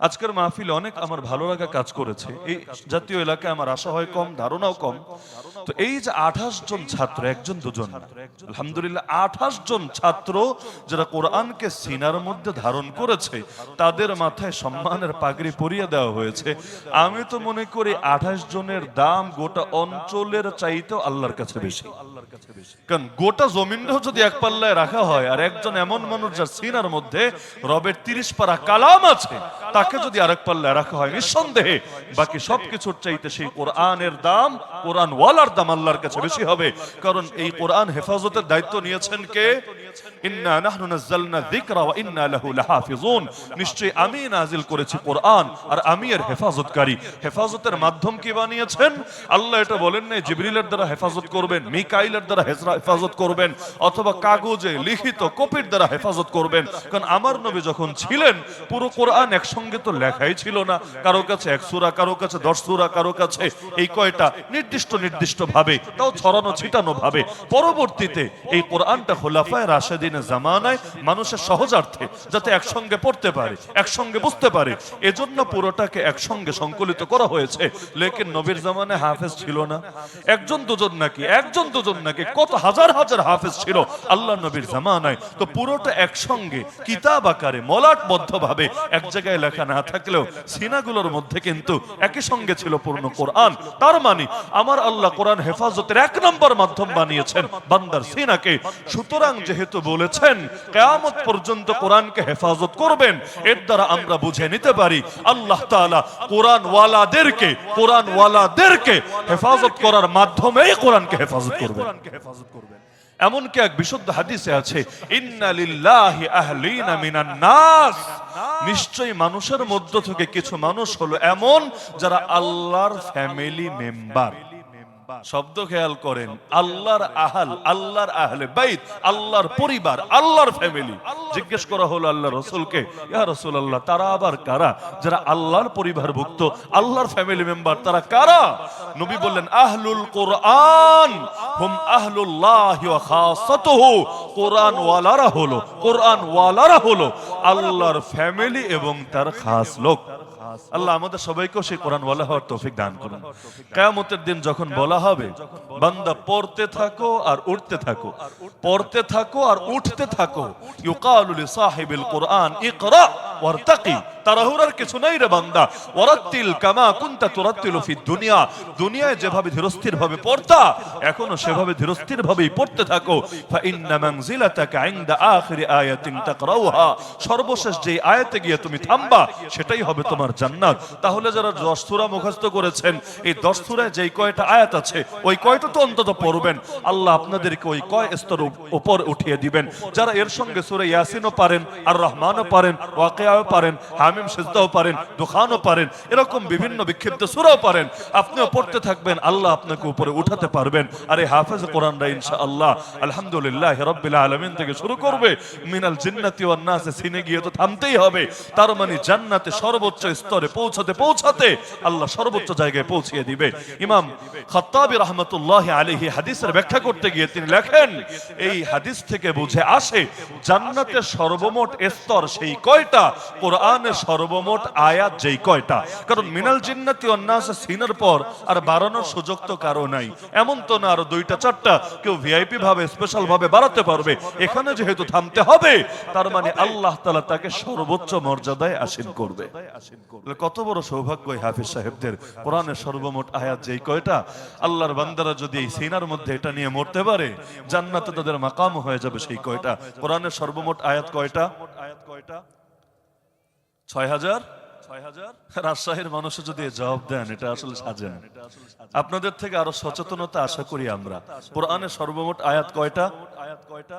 আজকের মাহফিলে অনেক আমার ভালো লাগা কাজ করেছে। এই জাতীয় এলাকায় আমার আশা হয় কম, ধারণাও কম। তো এই যে আঠাশ জন ছাত্র, একজন, দুজন, আলহামদুলিল্লাহ আঠাশ জন ছাত্র যারা কোরআনকে সিনার মধ্যে ধারণ করেছে, তাদের মাথায় সম্মানের পাগড়ি পরিয়ে দেওয়া হয়েছে। আমি তো মনে করি আঠাশ জনের দাম গোটা অঞ্চলের চাইতেও আল্লাহর কাছে বেশি। কারণ গোটা জমিনটাও যদি এক পাল্লায় রাখা হয়, আর একজন এমন মানুষ যার সিনার মধ্যে রবের তিরিশ পারা কালাম আছে, তাকে যদি আরেক পাল্লায় রাখা হয়, নিঃসন্দেহে। বাকি সবকিছুর চাইতে সেই কোরআনের দাম কোরআন ওয়ালার দাম আল্লাহর কাছে বেশি হবে। কারণ এই কোরআন হেফাজতের দায়িত্ব নিয়েছেন কে? মাধ্যম কি বানিয়েছেন? আল্লাহ এটা বলেন হেফাজত করবেন হেফাজত করবেন, অথবা কাগজে লিখিত কপির দ্বারা হেফাজত করবেন। কারণ আমার নবী যখন ছিলেন, পুরো কোরআন একসঙ্গে তো লেখাই ছিল না। কারও কাছে এক সূরা, কারও কাছে দশ সূরা, কারও কাছে এই কয়টা নির্দিষ্ট নির্দিষ্ট ভাবে তাও ছড়ানো, ছিটানো ভাবে। পরবর্তীতে এই কোরআনটা খোলাফায় রাশেদিনের জামানায় মানুষের সহজার্থে যাতে একসঙ্গে পড়তে পারে, একসঙ্গে বুঝতে পারে। এজন্য পুরোটাকে একসঙ্গে সংকলিত করা হয়েছে। লেকিন নবীর জামানায় হাফেজ ছিল না। একজন দুজন নাকি, একজন দুজন নাকি, কত হাজার হাজার হাফেজ ছিল আল্লাহ নবীর জামানায়। তো পুরোটা একসঙ্গে কিতাব আকারে মলাটবদ্ধ ভাবে এক জায়গায় লেখা না থাকলেও সিনাগুলোর মধ্যে কিন্তু একই সঙ্গে ছিল পূর্ণ কোরআন। তার মানে আমার আল্লাহ কোরআন হেফাজতের এক নম্বর মাধ্যম বানিয়েছেন বান্দার সিনাকে। সুতরাং যেহেতু বলেছেন, কেয়ামত পর্যন্ত কোরআনকে হেফাজত করবেন, এর দ্বারা আমরা বুঝে নিতে পারি আল্লাহ তাআলা কোরআন ওয়ালাদেরকে কোরআন ওয়ালাদেরকে হেফাজত করার মাধ্যমেই কোরআনকে হেফাজত করবেন হেফাজত করবেন। এমনকি এক বিশুদ্ধ হাদিসে আছে নাস। নিশ্চয়ই মানুষের মধ্য থেকে কিছু মানুষ হলো এমন যারা আল্লাহর ফ্যামিলি মেম্বার শব্দ খেয়াল করেন আল্লাহর আহাল আল্লাহর আহলে। বাইত আল্লাহর পরিবার আল্লাহর ফ্যামিলি। জিজ্ঞেস করা হলো আল্লাহ রসুলকে ইয়া রসুল আল্লাহ তারা আবার কারা? যারা আল্লাহর পরিবারভুক্ত আল্লাহর ফ্যামিলি মেম্বার তারা কারা? নবী বললেন আহলুল কোরআন হুম আহলুল্লাহ ওয়া খাসাতুহু কোরআন ওয়ালারা হলো কোরআন ওয়ালারা হলো আল্লাহর ফ্যামিলি এবং তার খাস লোক। আল্লাহ আমাদের সবাইকেও সেই কোরআন বলা হওয়ার তৌফিক দান করুন। কেয়ামতের দিন যখন বলা হবে, বান্দা পড়তে থাকো আর উঠতে থাকো। পড়তে থাকো আর উঠতে থাকো। ইউকালুল সাহিবুল কোরআন ইকরা ওয়ারতাকি। তাড়াহুড়ার কিছু নাই রে বান্দা। ওয়ারাত্তিল কামা কুনতা তুরাত্তিলু ফিদ দুনিয়া। দুনিয়ায় যেভাবে ধীরস্থির ভাবে পড়তা, এখনও সেভাবে ধীরস্থির ভাবেই পড়তে থাকো। ফা ইন্না মানজিলাতাকা ইনদা আখিরি আয়াতিন তাকরাউহা। সর্বশেষ যে আয়াতে গিয়ে তুমি থামবা, সেটাই হবে তোমার জান্নাত। তাহলে যারা দশ সূরা মুখস্থ করেছেন, এই দশ সূরায় যেই কয়টা আয়াত আছে, ওই কয়টা তো অন্তত পড়বেন। আল্লাহ আপনাদেরকে ওই কয় স্তর উপর উঠিয়ে দিবেন। যারা এর সঙ্গে সূরা ইয়াসিনও পারেন, আর রহমানও পারেন, ওয়াকিয়াও পারেন হামিম সিজদাও পারেন, দুখানও পারেন, এরকম বিভিন্ন বিক্ষিপ্ত সূরাও পারেন। আপনিও পড়তে থাকবেন, আল্লাহ আপনাকে উপরে উঠাতে পারবেন। আর এই হাফেজ কোরআনরা ইনশাআল্লাহ, আলহামদুলিল্লাহ রাব্বিল আলামিন থেকে শুরু করবে। মিনাল জিন্নাতি নাসে, সিনে গিয়ে তো থামতেই হবে। তার মানে জান্নাতে সর্বোচ্চ স্তরে পৌঁছাতে পৌঁছাতে আল্লাহ সর্বোচ্চ জায়গায় পৌঁছিয়ে দিবে। ইমাম খাত্তাবি রহমতুল্লাহ আলাইহি হাদিসের ব্যাখ্যা করতে গিয়ে তিনি লেখেন, এই হাদিস থেকে বুঝে আসে, জান্নাতের সর্বমোট স্তর সেই কয়টা? কোরআনের সর্বমোট আয়াত যেই কয়টা? কারণ মিনাল জিন্নাতি অন্যাস সিনের পর আর বাড়ানোর সুযোগ তো কারও নাই। এমন তো না আরও দুইটা, চারটা কেউ ভিআইপি ভাবে স্পেশাল ভাবে বাড়াতে পারবে। এখানে যেহেতু থামতে হবে, তার মানে আল্লাহ তাআলা তাকে সর্বোচ্চ মর্যাদায় আসীন করবে। কত বড় সৌভাগ্য হাফিজ সাহেবদের। কোরআনের সর্বমোট আয়াত যেই কয়টা? আল্লাহর বান্দারা যদি এই সিনার মধ্যে এটা নিয়ে মরতে পারে, জান্নাতে তাদের মাকাম হয়ে যাবে সেই কয়টা? কোরআনের সর্বমোট আয়াত কয়টা আয়াত কয়টা? ছয় হাজার? ছয় হাজার? রাজশাহীর মানুষ যদি জবাব দেন এটা আসলে সাজেন। আপনাদের থেকে আরও সচেতনতা আশা করি আমরা। কোরআনের সর্বমোট আয়াত কয়টা? আয়াত কয়টা?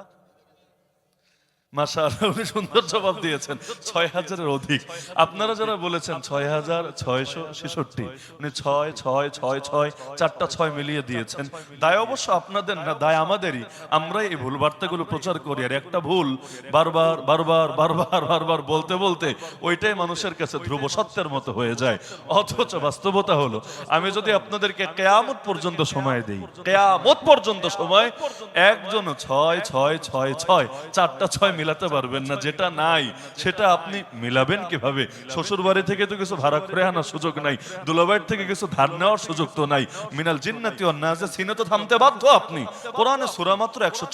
মাশাআল্লাহ সুন্দর জবাব দিয়েছেন। ছয় হাজারের অধিক। আপনারা যারা বলেছেন ছয় হাজার ছয়শো ছেষট্টি, উনি ছয় ছয় ছয় ছয়, চারটা ছয় মিলিয়ে দিয়েছেন। দায় অবশ্য আপনাদের না, দায় আমাদেরই। এই ভুল বার্তাগুলো প্রচার করি, আর একটা ভুল বারবার বারবার বারবার বারবার বলতে বলতে ওইটাই মানুষের কাছে ধ্রুব সত্যের মতো হয়ে যায়। অথচ বাস্তবতা হলো, আমি যদি আপনাদেরকে কেয়ামত পর্যন্ত সময় দেই, কেয়ামত পর্যন্ত সময় একজন ছয় ছয় ছয় ছয়, চারটা ছয় মিলাতে পারবেন না, যেটা নাই, সেটা আপনি মিলাবেন কীভাবে? শ্বশুর বাড়ি থেকে তো কিছু ভাড়া করে আনার সুযোগ নাই দুলাবাইর থেকে কিছু ধার নেওয়ার সুযোগ তো নাই। মিনাল জিন্নাতি অন্যাজে সিনে তো থামতে বাধ্য আপনি। কোরআনে সূরা মাত্র একশো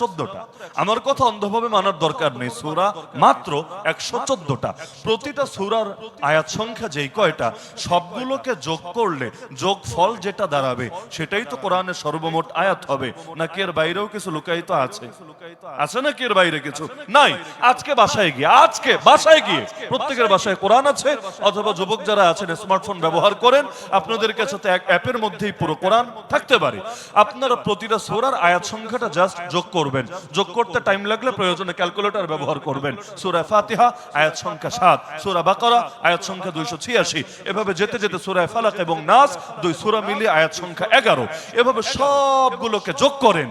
আমার কথা অন্ধভাবে মানার দরকার নেই, সূরা মাত্র একশো চোদ্দটা। প্রতিটা সুরার আয়াত সংখ্যা যেই কয়টা, সবগুলোকে যোগ করলে যোগ ফল যেটা দাঁড়াবে, সেটাই তো কোরআনের সর্বমোট আয়াত হবে। নাকি এর বাইরেও কিছু লুকায়িত আছে? আছে নাকি এর বাইরে কিছু? নাই। আজকে বাসায় গিয়ে, আজকে বাসায় গিয়ে, প্রত্যেকের বাসায় কোরআন আছে, অথবা যুবক যারা আছেন স্মার্টফোন ব্যবহার করেন, আপনাদের কাছে তো এক অ্যাপের মধ্যেই পুরো কোরআন থাকতে পারে। আপনারা প্রতিটা সোরার আয়াত সংখ্যাটা জাস্ট যোগ করবেন। যোগ করতে টাইম লাগলে প্রয়োজনে ক্যালকুলেটর ব্যবহার করবেন। সূরা ফাতিহা, আয়াত সংখ্যা সাত। সূরা বাকারা, আয়াত সংখ্যা দুইশো ছিয়াশি। এভাবে যেতে যেতে সূরা ফালাক এবং নাস, দুই সূরা মিলিয়ে আয়াত সংখ্যা এগারো। এভাবে সবগুলোকে যোগ করেন।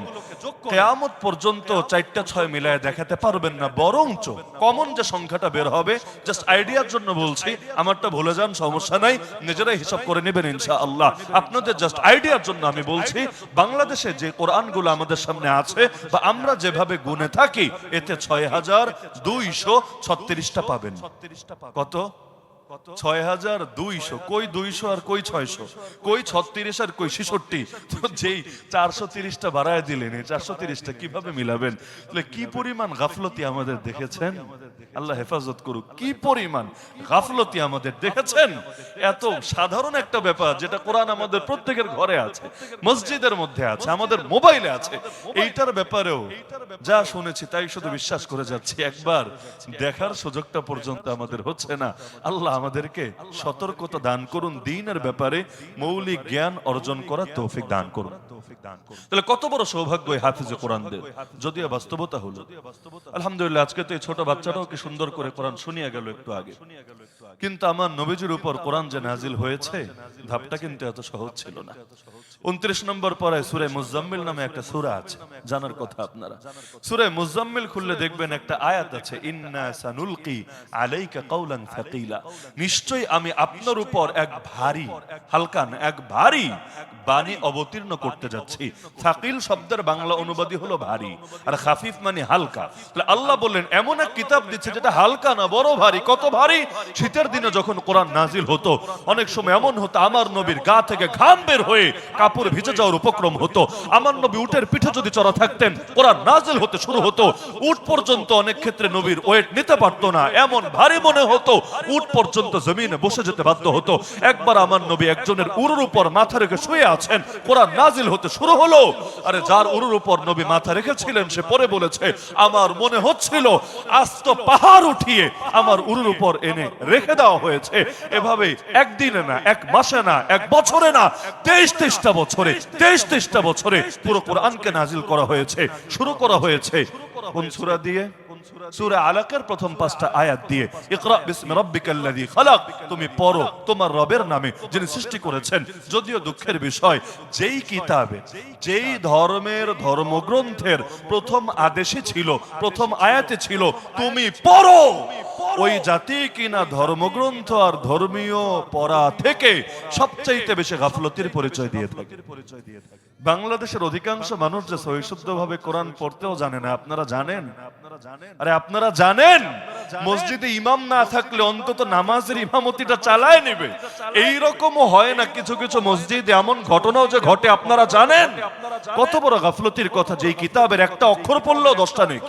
কেয়ামত পর্যন্ত চারটা ছয় মিলায় দেখাতে পারবেন না বরঞ্চ কমন যে সংখ্যাটা বের হবে জাস্ট আইডিয়ার জন্য বলছি আমারটা ভুলে যান সমস্যা নাই নিজেরাই হিসাব করে নেবেন ইনশা আল্লাহ আপনাদের জাস্ট আইডিয়ার জন্য আমি বলছি বাংলাদেশে যে কোরআনগুলো আমাদের সামনে আছে বা আমরা যেভাবে গুনে থাকি এতে ছয় হাজার দুইশো ছত্রিশটা পাবেন। ছত্রিশটা কত? ছয় হাজার দুইশো। কই দুইশো আর কই ছয়শো? কই ছত্রিশ আর কই ছেষট্টি? যেই চারশো তিরিশটা বাড়ায় দিলেন, এই চারশো তিরিশটা কীভাবে মিলাবেন? তাহলে কি পরিমাণ গাফলতি আমাদের দেখেছেন? আল্লাহ হেফাজত করুক। কি পরিমাণ গাফলতি আমাদের দেখেছেন? এত সাধারণ একটা ব্যাপার যেটা কোরআন আমাদের প্রত্যেকের ঘরে আছে, মসজিদের মধ্যে আছে, আমাদের মোবাইলে আছে। এইটার ব্যাপারেও যা শুনেছি তাই শুধু বিশ্বাস করে যাচ্ছি, একবার দেখার সুযোগটা পর্যন্ত আমাদের হচ্ছে না। আল্লাহ আমাদেরকে সতর্কতা দান করুন, দিনের ব্যাপারে মৌলিক জ্ঞান অর্জন করার তৌফিক দান করুন। তাহলে কত বড় সৌভাগ্য হাফিজে কোরআনদের? যদিও বাস্তবতা হলো। আলহামদুলিল্লাহ, আজকে তো এই ছোট বাচ্চাটাও কি সুন্দর করে কোরআন শুনিয়া গেল একটু আগে। কিন্তু আমার নবীজির উপর কোরআন যে নাজিল হয়েছে, ধাপটা কিন্তু এত সহজ ছিল না। উনত্রিশ নম্বর পরে সুরে মুজাম্মিল নামে একটা সুরা আছে জানার কথা আপনারা। সুরে মুজাম্মিল খুললে দেখবেন একটা আয়াত আছে নিশ্চয়ই আমি আপনার উপর এক ভারী হালকা না, এক ভারী বাণী অবতীর্ণ করতে যাচ্ছি। ফাকিল শব্দের বাংলা অনুবাদই হলো ভারী আর খাফিফ মানে হালকা। তাহলে আল্লাহ বললেন এমন এক কিতাব দিচ্ছে যেটা হালকা না বড় ভারী। কত ভারী? শীতের দিনে যখন কোরআন নাজিল হতো অনেক সময় এমন হতো আমার নবীর গা থেকে ঘাম বের হয়ে কাপড় ভিজে যাওয়ার উপক্রম হতো। আমার নবী উটের পিঠে যদি চড়া থাকতেন কোরআন নাজিল হতে শুরু হতো। উট পর্যন্ত অনেক ক্ষেত্রে নবীর ওয়েট নিতে পারতো না। এমন ভারী মনে হতো, উট পর্যন্ত জমিনে বসে যেতে বাধ্য হতো। একবার আমার নবী একজনের উরুর উপর মাথা রেখে শুয়ে আছেন কোরআন নাজিল হতে শুরু হলো। আরে যার উরুর উপর নবী মাথা রেখেছিলেন, সে পরে বলেছে, আমার মনে হচ্ছিল আস্ত পাহাড় উঠিয়ে আমার উরুর উপর এনে রেখে দেওয়া হয়েছে। এভাবে একদিনে না, এক মাসে না, এক বছরে না, তেইশ তেইশটা বছরে, তেইশ তেইশটা বছরে পুরো কোরআনকে নাজিল করা হয়েছে, শুরু করা হয়েছে। কোন সুরা দিয়ে? আলাকের প্রথম পাঁচটা আয়াত দিয়ে, ইকরা বিসমি খালাক। তুমি পড়ো, তোমার রবের নামে, যিনি সৃষ্টি করেছেন। যদিও দুঃখের বিষয়, যেই কিতাবে, যেই ধর্মের ধর্মগ্রন্থের প্রথম আদেশে ছিল, প্রথম আয়াতে ছিল, তুমি পড়ো! ওই জাতি কিনা ধর্মগ্রন্থ আর ধর্মীয় পড়া থেকে সবচাইতে বেশি গাফলতির পরিচয় দিয়ে থাকে পরিচয় দিয়ে থাকে। বাংলাদেশের অধিকাংশ মানুষ যে সহিশুদ্ধ ভাবে কোরআন পড়তেও জানে না, আপনারা জানেন? আরে আপনারা জানেন? মসজিদে ইমাম না থাকলে অন্তত নামাজের ইমামতিটা চালায় নেবে। এই রকমও হয় না কিছু কিছু মসজিদে এমন ঘটনাও যে ঘটে, আপনারা জানেন? কত বড় গাফলতির কথা যে কিতাবের একটা অক্ষর পড়লেও দশটা নেই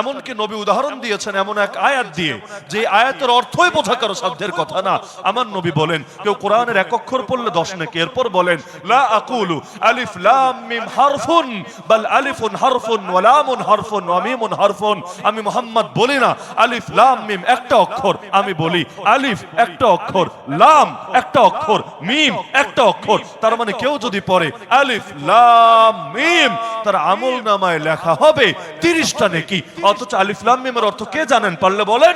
এমনকি নবী উদাহরণ দিয়েছেন এমন এক আয়াত দিয়ে, যে আয়াতের অর্থই বোঝা কারও সাধ্যের কথা না। আমার নবী বলেন, কেউ কোরআনের এক অক্ষর পড়লে দশ নাকি এরপর বলেন, লা আকুলু আলিফ লাম মিম হারফুন, বাল আলিফুন হারফুন, ওয়া লামুন হারফুন, ওয়া মিমুন হারফুন। আমি মোহাম্মদ বলি না, আলিফ, লাম, মিম একটা অক্ষর আমি বলি। আলিফ একটা অক্ষর, লাম একটা অক্ষর, মিম একটা অক্ষর। তার মানে কেউ যদি পড়ে, আলিফ, লাম, মিম, তার আমল নামায় লেখা হবে তিরিশটা নাকি। অথচ আলিফ, লাম, মিমের অর্থ কে জানেন? পারলে বলেন?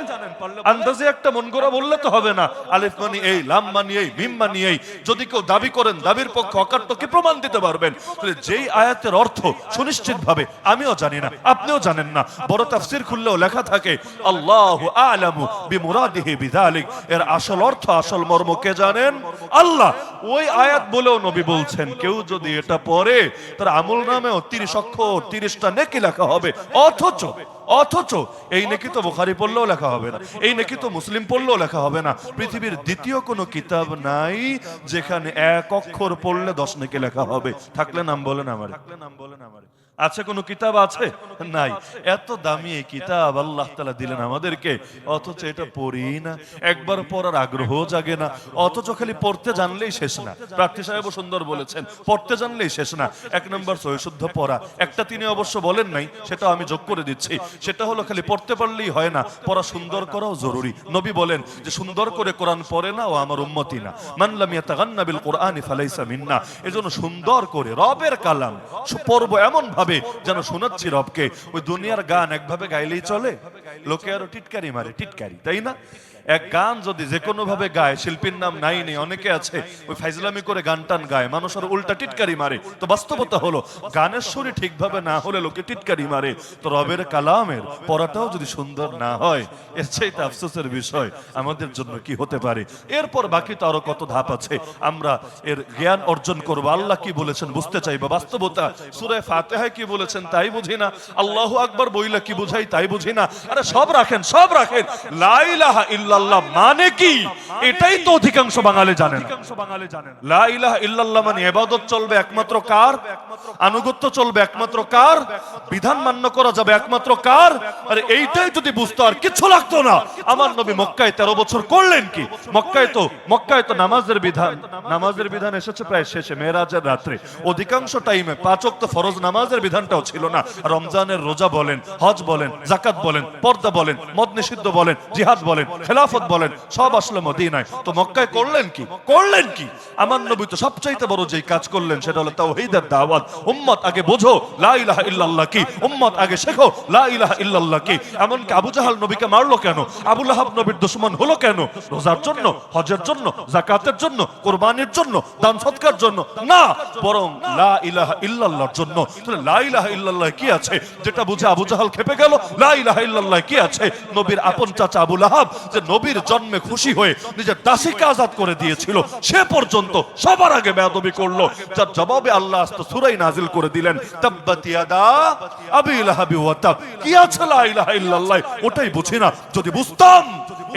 আন্দাজে একটা মন গড়া বললে তো হবে না। আলিফ মানি এই, লাম মানি এই, মিম মানি এই। যদি কেউ দাবি করেন, দাবির পক্ষে অকাট্য কি প্রমাণ দিতে পারবেন? তাহলে আয়াতের অর্থ সুনিশ্চিত ভাবে আমিও জানি না, আপনিও জানেন না, বড় তাফসির খুললেও লেখা থাকে, আল্লাহ আলামু বিমুরাদিহি বিদালিক। এর আসল অর্থ, আসল মর্ম কে জানেন? আল্লাহ। ওই আয়াত বলেও নবী বলছেন, কেউ যদি এটা পড়ে, তার আমল নামেও 30 অক্ষর 30টা নেকি লেখা হবে, অথচ অথচ এই নাকি তো বুখারি পড়লেও লেখা হবে না। এই নাকি তো মুসলিম পড়লেও লেখা হবে না। পৃথিবীর দ্বিতীয় কোনো কিতাব নাই যেখানে এক অক্ষর পড়লে দশ নাকি লেখা হবে। থাকলে নাম বলেন আমার। থাকলে নাম বলেন আমার। আছে কোনো কিতাব আছে? নাই। এত দামি এই কিতাব আল্লাহ তালা দিলেন আমাদেরকে। অথচ এটা পড়ি না। একবার পড়ার আগ্রহ জাগে না। অথচ খালি পড়তে জানলেই শেষ না। প্রার্থী সাহেব সুন্দর বলেছেন পড়তে জানলেই শেষ না। এক নম্বর সৈশুদ্ধ পড়া। একটা তিনি অবশ্য বলেন নাই সেটা আমি যোগ করে দিচ্ছি। সেটা হলো খালি পড়তে পারলেই হয় না পড়া সুন্দর করাও জরুরি। নবী বলেন যে সুন্দর করে কোরআন পড়ে না ও আমার উম্মতি না। মানলাম ইয়াতাগান্না বিল কোরআনি ফালাইসা মিন্না। এজন্য সুন্দর করে রবের কালাম পড়ব এমন ভাবে যেন শোনাচ্ছি রবকে, ওই দুনিয়ার গান একভাবে গাইলেই চলে। লোকে আরও টিটকারি মারে, টিটকারি, তাই না? এক গান যদি যে কোনো ভাবে গায়, শিল্পীর নাম নাই নেই, অনেকে আছে, ওই ফাইজলামি করে গান টান গায়, মানুষ আর উল্টা টিটকারি মারে। তো বাস্তবতা হলো, গানের সুরে ঠিকভাবে না হলে লোকে টিটকারি মারে। তো রবের কালামের পড়াটাও যদি সুন্দর না হয়, এর চাইতে আফসোসের বিষয় আমাদের জন্য কি হতে পারে? এরপর বাকি তো আরও কত ধাপ আছে, আমরা এর জ্ঞান অর্জন করব। আল্লাহ কি বলেছেন বুঝতে চাইব? বাস্তবতা, সুরায় ফাতেহায় কি বলেছেন তাই বুঝি না? আল্লাহু আকবার বইলা কি বুঝাই তাই বুঝি না? আরে সব রাখেন সব রাখেন। লা ইলাহা ইল্লাল্লাহ মানে কি? এটাই তো অধিকাংশ বাঙালি জানেন। বাঙালি জানেন লা ইল্লাল্লাহ মানে চলবে একমাত্র কার? আনুগত্য চলবে একমাত্র কার? বিধান মান্য করা যাবে একমাত্র কার? আরে এইটাই যদি বুঝতো আর কিছু লাগতো না। আমার নবী মক্কায় তেরো বছর করলেন কি? মক্কায় তো মক্কায় তো নামাজের বিধান নামাজের বিধান এসেছে প্রায় শেষে, মেয়েরাজের রাত্রে। অধিকাংশ টাইমে পাঁচ ওয়াক্ত ফরজ নামাজের বিধানটাও ছিল না। রমজানের রোজা বলেন, হজ বলেন জাকাত বলেন, পর্দা বলেন, মদ নিষিদ্ধ বলেন, জিহাদ বলেন, খেলাফত বলেন, সব আসলে মদিনায়। তো মক্কায় করলেন কি? করলেন কি? আমার নবী তো সবচাইতে বড় যেই কাজ করলেন, সেটা হলো তাওহীদের দাওয়াত। উম্মত আগে বোঝো, লা ইলাহা কি? উম্মত আগে শেখো, লা ইলাহা কি? এমনকি আবু জাহাল নবীকে মারলো কেন? আবু লাহাব নবীর দুশমন হলো কেন? রোজার জন্য, হজের জন্য জাকাতের জন্য, কোরবানির জন্য, দান সৎকার জন্য? না, বরং লা ইলাহা ইল্লাল্লাহর জন্য। লা কি আছে? যেটা বুঝে আবু জাহাল খেপে গেল লা ইলাহা ইল্লাল্লাহ, কি আছে? নবীর আপন চাচা যে নবীর জন্মে খুশি হয়ে নিজের দাসীকে আজাদ করে দিয়েছিল, সে পর্যন্ত সবার আগে করল। যার জবাবে আল্লাহ আস্ত সুরাই নাজিল করে দিলেন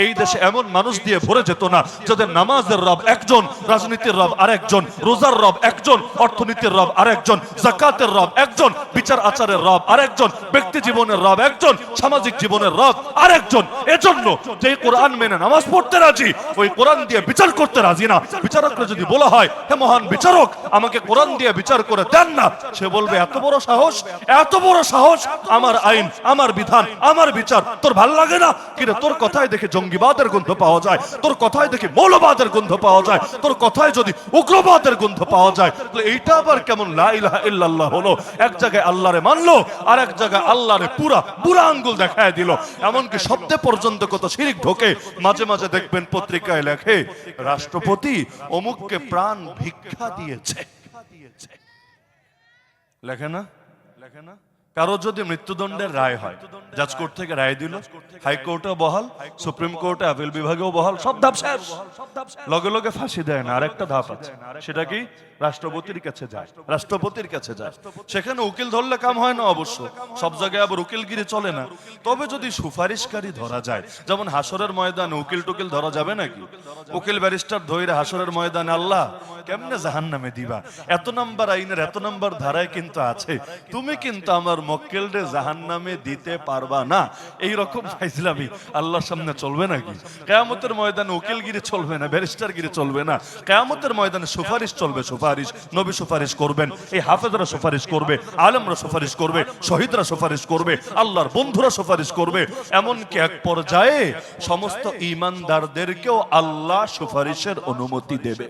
এই দেশে এমন মানুষ দিয়ে ভরে যেত রব একজন, রাজনীতির রব আরেকজন, রোজার রব একজন, অর্থনীতির রব আরেকজন, জাকাতের রব একজন বিচার আচারের রব, আরেকজন ব্যক্তি জীবনের রব, একজন সামাজিক জীবনের রব, আরেকজন। এজন্য যে কোরআন মেনে নামাজ পড়তে রাজি, ওই কোরআন দিয়ে বিচার করতে রাজি না। বিচারকরা যদি বলা হয়, হে মহান বিচারক, আমাকে কোরআন দিয়ে বিচার করে দেন না। সে বলবে, এত বড় সাহস, এত বড় সাহস, আমার আইন, আমার বিধান, আমার বিচার। তোর ভালো লাগে না? কিরে তোর কথায় দেখে জঙ্গিবাদের গন্ধ পাওয়া যায়, তোর কথায় দেখে মৌলবাদের গন্ধ পাওয়া যায়, তোর কথায় যদি উগ্রবাদের গন্ধ পাওয়া যায়, তাহলে এইটা আবার কেমন লা ইলাহা ইল্লাল্লাহ হলো? এক জায়গায় আল্লাহরে মানলো, আর এক জায়গায় আল্লাহরে পুরা বুড়া আঙ্গুল দেখায় দিল। এমনকি শব্দে পর্যন্ত কত শিরিক ঢোকে, মাঝে মাঝে দেখবেন পত্রিকায় লেখে, রাষ্ট্রপতি অমুককে প্রাণ ভিক্ষা দিয়েছে। লেখে না? লেখে না? কারও যদি মৃত্যুদণ্ডের রায় হয় জাজ কোর্ট থেকে রায় দিল? হাইকোর্টে বহাল, সুপ্রিম কোর্টে আপিল বিভাগেও বহাল, সব ধাপ শেষ। লগে লগে ফাঁসি দেয় না, আরেকটা ধাপ আছে। সেটা কি? রাষ্ট্রপতির কাছে যায়। রাষ্ট্রপতির কাছে যায়। সেখানে উকিল ধরলে কাম হয় না অবশ্য। সব জায়গায় আবার উকিলগিরি চলে না। তবে যদি সুপারিশকারী ধরা যায়, যেমন হাসরের ময়দানে উকিল টুকিল ধরা যাবে নাকি? উকিল ব্যারিস্টার ধৈরে হাসরের ময়দানে আল্লাহ কেমনে জাহান নামে দিবা? এত নাম্বার আইনের এত নাম্বার ধারায় কিন্তু আছে। তুমি কিন্তু আমার মক্কেলরে জাহান নামে দিতে পারবা না। এই ফাইজলামি আল্লাহর সামনে চলবে নাকি? কেয়ামতের ময়দানে উকিলগিরি চলবে না, ব্যারিস্টারগিরি চলবে না। কেয়ামতের ময়দানে সুপারিশ চলবে, সুপারিশ। নবী সুপারিশ করবেন, এই হাফেজরা সুপারিশ করবে, আলমরা সুপারিশ করবে, শহীদরা সুপারিশ করবে, আল্লাহর বন্ধুরা সুপারিশ করবে। এমনকি এক পর্যায়ে সমস্ত ইমানদারদেরকেও আল্লাহ সুপারিশের অনুমতি দেবে।